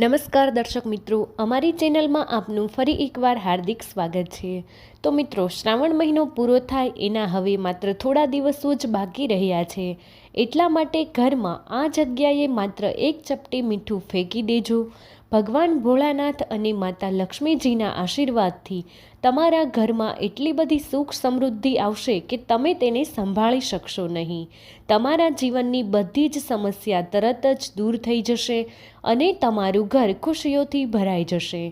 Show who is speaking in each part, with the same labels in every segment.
Speaker 1: નમસ્કાર દર્શક મિત્રો, અમારી ચેનલમાં આપનું ફરી એકવાર હાર્દિક સ્વાગત છે. તો મિત્રો, શ્રાવણ મહિનો પૂરો થાય એના હવે માત્ર થોડા દિવસો જ બાકી રહ્યા છે. એટલા માટે ઘરમાં આ જગ્યાએ માત્ર એક ચપટી મીઠું ફેંકી દેજો. ભગવાન ભોળાનાથ અને માતા લક્ષ્મીજીના આશીર્વાદથી તમારા ઘરમાં એટલી બધી સુખ સમૃદ્ધિ આવશે કે તમે તેને સંભાળી શકશો નહીં. તમારા જીવનની બધી જ સમસ્યા તરત જ દૂર થઈ જશે અને તમારું ઘર ખુશીઓથી ભરાઈ જશે.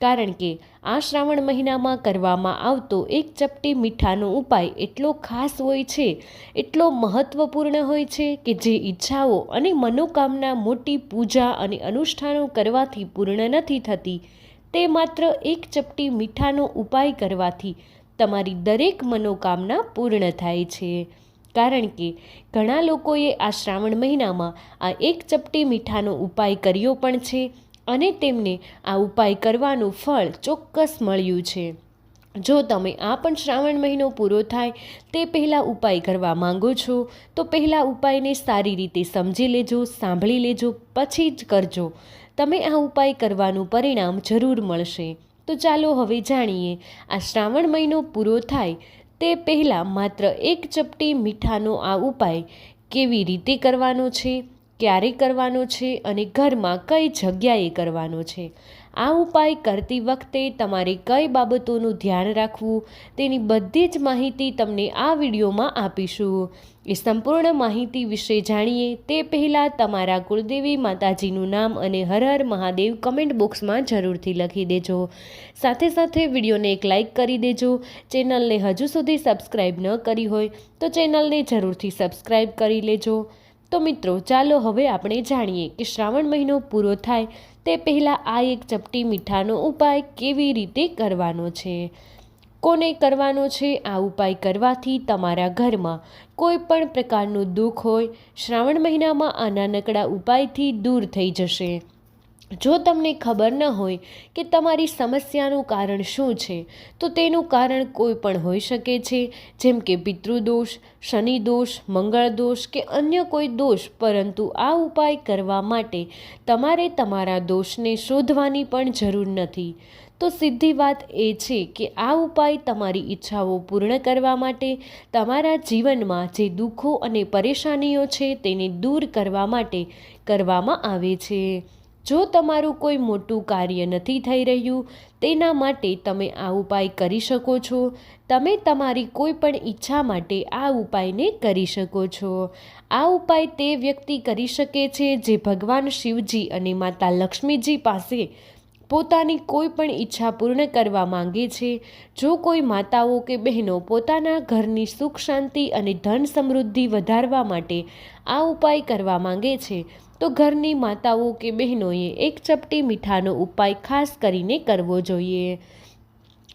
Speaker 1: કારણ કે આ શ્રાવણ મહિનામાં કરવામાં આવતો એક ચપટી મીઠાનો ઉપાય એટલો ખાસ હોય છે, એટલો મહત્વપૂર્ણ હોય છે કે જે ઈચ્છાઓ અને મનોકામના મોટી પૂજા અને અનુષ્ઠાનો કરવાથી પૂર્ણ નથી થતી, તે માત્ર એક ચપટી મીઠાનો ઉપાય કરવાથી તમારી દરેક મનોકામના પૂર્ણ થાય છે. કારણ કે ઘણા લોકોએ આ શ્રાવણ મહિનામાં આ એક ચપટી મીઠાનો ઉપાય કર્યો પણ છે અને તેમને આ ઉપાય કરવાનું ફળ ચોક્કસ મળ્યું છે. જો તમે આ પણ શ્રાવણ મહિનો પૂરો થાય તે પહેલાં ઉપાય કરવા માંગો છો, તો પહેલાં ઉપાયને સારી રીતે સમજી લેજો, સાંભળી લેજો, પછી જ કરજો. તમે આ ઉપાય કરવાનું પરિણામ જરૂર મળશે. તો ચાલો હવે જાણીએ, આ શ્રાવણ મહિનો પૂરો થાય તે પહેલાં માત્ર એક ચપટી મીઠાનો આ ઉપાય કેવી રીતે કરવાનો છે? ક્યારે કરવાનો છે અને ઘરમાં કઈ જગ્યાએ કરવાનો છે? આ ઉપાય કરતી વખતે તમારે કઈ બાબતોનું ધ્યાન રાખવું? તેની બધી જ માહિતી તમને આ વિડીયોમાં આપીશું. એ સંપૂર્ણ માહિતી વિશે જાણીએ તે પહેલાં તમારા કુળદેવી માતાજીનું નામ અને હર હર મહાદેવ કમેન્ટ બોક્સમાં જરૂરથી લખી દેજો. સાથે સાથે વિડીયોને એક લાઇક કરી દેજો. ચેનલને હજુ સુધી સબસ્ક્રાઈબ ન કરી હોય તો ચેનલને જરૂરથી સબસ્ક્રાઈબ કરી લેજો. તો મિત્રો, ચાલો હવે આપણે જાણીએ કે શ્રાવણ મહિનો પૂરો થાય તે પહેલાં આ એક ચપટી મીઠાનો ઉપાય કેવી રીતે કરવાનો છે? કોને કરવાનો છે? આ ઉપાય કરવાથી તમારા ઘરમાં કોઈ પણ પ્રકારનું દુઃખ હોય, શ્રાવણ મહિનામાં આ નાનકડા ઉપાયથી દૂર થઈ જશે. જો તમને ખબર ન હોય કે તમારી સમસ્યાનું કારણ શું છે, તો તેનું કારણ કોઈ પણ હોઈ શકે છે, જેમ કે પિતૃદોષ શનિ દોષ મંગળ દોષ કે અન્ય કોઈ દોષ, પરંતુ આ ઉપાય કરવા માટે તમારે તમારા દોષને શોધવાની પણ જરૂર નથી. તો સીધી વાત એ છે કે આ ઉપાય તમારી ઈચ્છાઓ પૂર્ણ કરવા માટે, તમારા જીવનમાં જે દુઃખો અને પરેશાનીઓ છે, તેને દૂર કરવા માટે કરવામાં આવે છે. જો તમારું કોઈ મોટું કાર્ય નથી થઈ રહ્યું, તેના માટે તમે આ ઉપાય કરી શકો છો. તમે તમારી કોઈ પણ ઈચ્છા માટે આ ઉપાયને કરી શકો છો. આ ઉપાય તે વ્યક્તિ કરી શકે છે જે ભગવાન શિવજી અને માતા લક્ષ્મીજી પાસે પોતાની કોઈ પણ ઈચ્છા પૂર્ણ કરવા માંગે છે. જો કોઈ માતાઓ કે બહેનો પોતાના ઘરની સુખ શાંતિ અને ધન સમૃદ્ધિ વધારવા માટે આ ઉપાય કરવા માંગે છે, તો ઘરની માતાઓ કે બહેનોએ એક ચપટી મીઠાનો ઉપાય ખાસ કરીને કરવો જોઈએ.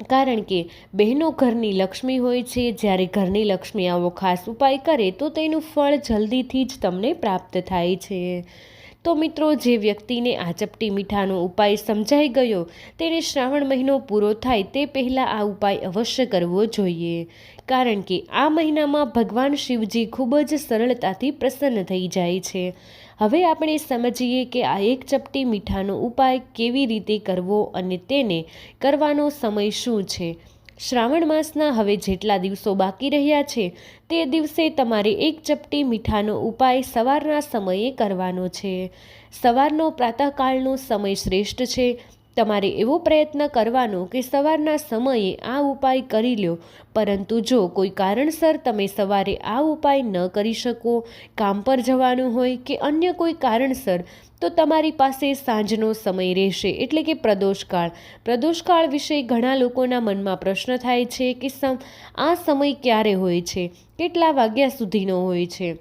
Speaker 1: કારણ કે બહેનો ઘરની લક્ષ્મી હોય છે, જ્યારે ઘરની લક્ષ્મી આવો ખાસ ઉપાય કરે, તો તેનું ફળ જલ્દીથી જ તમને પ્રાપ્ત થાય છે. તો મિત્રો, જે વ્યક્તિને આ ચપટી મીઠાનો ઉપાય સમજાઈ ગયો, તેણે શ્રાવણ મહિનો પૂરો થાય તે પહેલાં આ ઉપાય અવશ્ય કરવો જોઈએ. કારણ કે આ મહિનામાં ભગવાન શિવજી ખૂબ જ સરળતાથી પ્રસન્ન થઈ જાય છે. હવે આપણે સમજીએ કે આ એક ચપટી મીઠાનો ઉપાય કેવી રીતે કરવો અને તેને કરવાનો સમય શું છે. શ્રાવણ માસના હવે જેટલા દિવસો બાકી રહ્યા છે, તે દિવસે તમારે એક ચપટી મીઠાનો ઉપાય સવારના સમયે કરવાનો છે. સવારનો પ્રાતઃકાળનો સમય શ્રેષ્ઠ છે. તમારે એવો પ્રયત્ન કરવાનો કે સવારના સમયે આ ઉપાય કરી લ્યો પરંતુ જો કોઈ કારણસર તમે સવારે આ ઉપાય ન કરી શકો, કામ પર જવાનું હોય કે અન્ય કોઈ કારણસર તો તમારી પાસે સાંજનો સમય રહેશે, એટલે કે પ્રદોષકાળ. પ્રદોષકાળ વિશે ઘણા લોકોના મનમાં પ્રશ્ન થાય છે કે આ સમય ક્યારે હોય છે? કેટલા વાગ્યા સુધીનો હોય છે?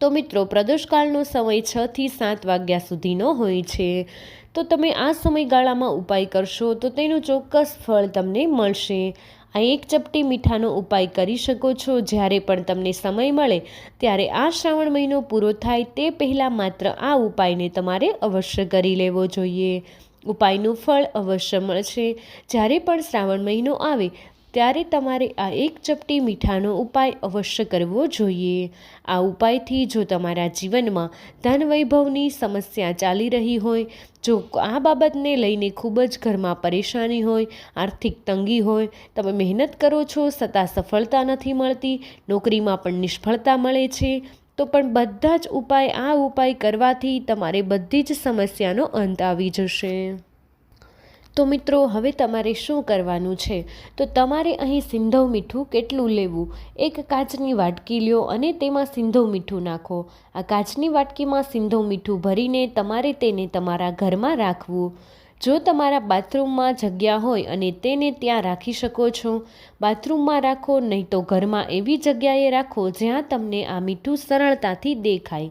Speaker 1: તો મિત્રો, પ્રદોષકાળનો સમય છ થી સાત વાગ્યા સુધીનો હોય છે. તો તમે આ સમયગાળામાં ઉપાય કરશો તો તેનું ચોક્કસ ફળ તમને મળશે. આ એક ચપટી મીઠાનો ઉપાય કરી શકો છો. જ્યારે પણ તમને સમય મળે, ત્યારે આ શ્રાવણ મહિનો પૂરો થાય તે પહેલાં માત્ર આ ઉપાયને તમારે અવશ્ય કરી લેવો જોઈએ. ઉપાયનું ફળ અવશ્ય મળશે. જ્યારે પણ શ્રાવણ મહિનો આવે ત્યારે તમારે આ એક ચપટી મીઠાનો ઉપાય અવશ્ય કરવો જોઈએ. આ ઉપાયથી જો તમારા જીવનમાં ધન વૈભવની સમસ્યા ચાલી રહી હોય, જો આ બાબતને લઈને ખૂબ જ ઘરમાં પરેશાની હોય, આર્થિક તંગી હોય, તમે મહેનત કરો છો છતાં સફળતા નથી મળતી, નોકરીમાં પણ નિષ્ફળતા મળે છે, તો પણ બધા જ ઉપાય આ ઉપાય કરવાથી તમારે બધી જ સમસ્યાનો અંત આવી જશે. તો મિત્રો, હવે તમારે શું કરવાનું છે? તો તમારે અહીં સિંધવ મીઠું કેટલું લેવું? એક કાચની વાટકી લ્યો અને તેમાં સિંધવ મીઠું નાખો. આ કાચની વાટકીમાં સિંધવ મીઠું ભરીને તમારે તેને તમારા ઘરમાં રાખવું. જો તમારા બાથરૂમમાં જગ્યા હોય અને તેને ત્યાં રાખી શકો છો. બાથરૂમમાં રાખો, નહીં તો ઘરમાં એવી જગ્યાએ રાખો જ્યાં તમને આ મીઠું સરળતાથી દેખાય.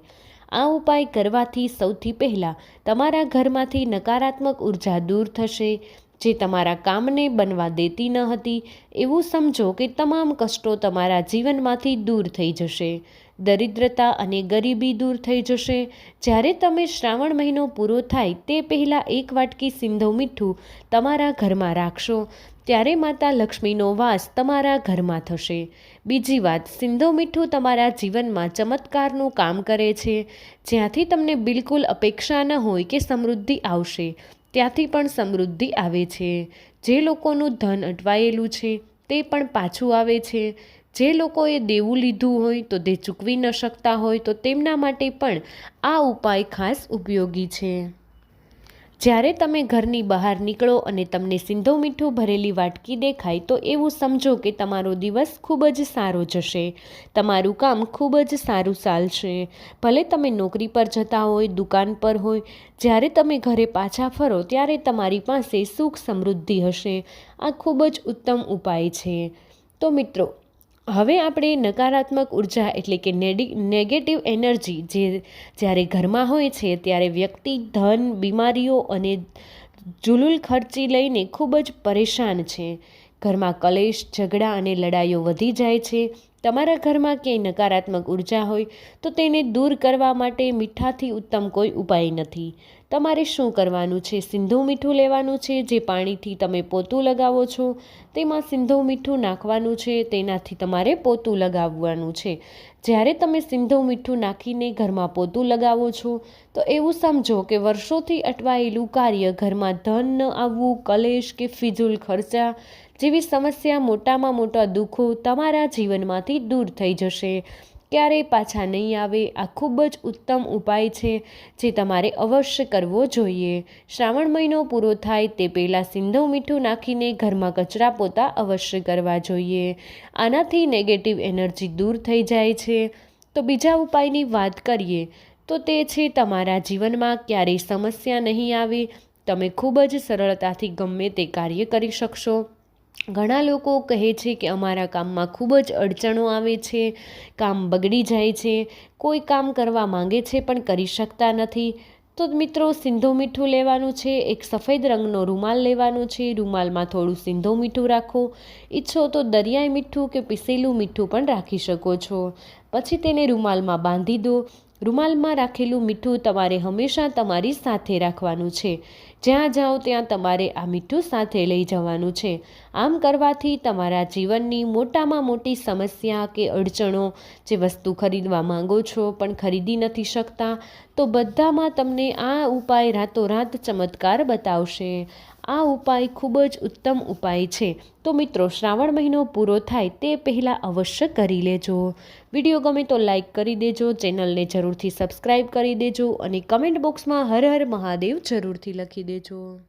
Speaker 1: આ ઉપાય કરવાથી સૌથી પહેલાં તમારા ઘરમાંથી નકારાત્મક ઊર્જા દૂર થશે. જે તમારા કામને બનવા દેતી ન હતી, એવું સમજો કે તમામ કષ્ટો તમારા જીવનમાંથી દૂર થઈ જશે. દરિદ્રતા અને ગરીબી દૂર થઈ જશે. જ્યારે તમે શ્રાવણ મહિનો પૂરો થાય, તે પહેલાં એક વાટકી સિંધો મીઠું તમારા ઘરમાં રાખશો. ત્યારે માતા લક્ષ્મીનો વાસ તમારા ઘરમાં થશે. બીજી વાત, સિંધો મીઠું તમારા જીવનમાં ચમત્કારનું કામ કરે છે. જ્યાંથી તમને બિલકુલ અપેક્ષા ન હોય કે સમૃદ્ધિ આવશે, ત્યાંથી પણ સમૃદ્ધિ આવે છે. જે લોકોનું ધન અટવાયેલું છે, તે પણ પાછું આવે છે. જે લોકોએ દેવું લીધું હોય તો તે ચૂકવી ન શકતા હોય તો તેમના માટે પણ આ ઉપાય ખાસ ઉપયોગી છે. જ્યારે તમે ઘરની બહાર નીકળો અને તમને સિંધો મીઠું ભરેલી વાટકી દેખાય, તો એવું સમજો કે તમારો દિવસ ખૂબ જ સારો જશે. તમારું કામ ખૂબ જ સારું ચાલશે. ભલે તમે નોકરી પર જતા હોય, દુકાન પર હોય, જ્યારે તમે ઘરે પાછા ફરો, ત્યારે તમારી પાસે સુખ સમૃદ્ધિ હશે. આ ખૂબ જ ઉત્તમ ઉપાય છે. તો મિત્રો હવે આપણે નકારાત્મક ઊર્જા એટલે કે નેગેટિવ એનર્જી જે જ્યારે ઘરમાં હોય છે ત્યારે વ્યક્તિ, ધન, બીમારીઓ અને જુલુલ ખર્ચી લઈને ખૂબ જ પરેશાન છે. ઘરમાં કલેશ, ઝઘડા અને લડાઈઓ વધી જાય છે. તમારા ઘરમાં ક્યાંય નકારાત્મક ઊર્જા હોય, તો તેને દૂર કરવા માટે મીઠાથી ઉત્તમ કોઈ ઉપાય નથી. તમારે શું કરવાનું છે? સિંધુ મીઠું લેવાનું છે, જે પાણીથી તમે પોતું લગાવો છો? તેમાં સિંધુ મીઠું નાખવાનું છે, તેનાથી તમારે પોતું લગાવવાનું છે. જ્યારે તમે સિંધુ મીઠું નાખીને ઘરમાં પોતું લગાવો છો, તો એવું સમજો કે વર્ષોથી અટવાયેલું કાર્ય ઘરમાં ધન ન આવવું, કલેશ કે ફિજુલ ખર્ચા જેવી સમસ્યા મોટામાં મોટા દુઃખો તમારા જીવનમાંથી દૂર થઈ જશે. ક્યારેય પાછા નહીં આવે, આ ખૂબ જ ઉત્તમ ઉપાય છે જે તમારે અવશ્ય કરવો જોઈએ. શ્રાવણ મહિનો પૂરો થાય તે પહેલાં સિંધો મીઠું નાખીને ઘરમાં કચરા પોતા અવશ્ય કરવા જોઈએ. આનાથી નેગેટિવ એનર્જી દૂર થઈ જાય છે. તો બીજા ઉપાયની વાત કરીએ, તો તે છે તમારા જીવનમાં ક્યારેય સમસ્યા નહીં આવે. તમે ખૂબ જ સરળતાથી ગમે તે કાર્ય કરી શકશો. ઘણા લોકો કહે છે કે અમારા કામમાં ખૂબ જ અડચણો આવે છે, કામ બગડી જાય છે, કોઈ કામ કરવા માંગે છે પણ કરી શકતા નથી. તો મિત્રો, સિંધો મીઠું લેવાનું છે, એક સફેદ રંગનો રૂમાલ લેવાનો છે, રૂમાલમાં થોડું સિંધો મીઠું રાખો. ઈચ્છો તો દરિયાઈ મીઠું કે પીસેલું મીઠું પણ રાખી શકો છો. પછી તેને રૂમાલમાં બાંધી દો. રૂમાલમાં રાખેલું મીઠું તમારે હંમેશા તમારી સાથે રાખવાનું છે. જ્યાં જાઓ ત્યાં તમારે આ મીઠું સાથે લઈ જવાનું છે. આમ કરવાથી તમારા જીવનની મોટામાં મોટી સમસ્યા કે અડચણો જે વસ્તુ ખરીદવા માંગો છો પણ ખરીદી નથી શકતા, તો બધામાં તમને આ ઉપાય રાતોરાત ચમત્કાર બતાવશે. આ ઉપાય ખૂબ જ ઉત્તમ ઉપાય છે. તો મિત્રો, શ્રાવણ મહિનો પૂરો થાય તે પહેલાં અવશ્ય કરી લેજો. વીડિયો ગમે તો લાઈક કરી દેજો, ચેનલને જરૂરથી સબસ્ક્રાઈબ કરી દેજો અને કમેન્ટ બોક્સમાં હર હર મહાદેવ જરૂરથી લખી દેજો.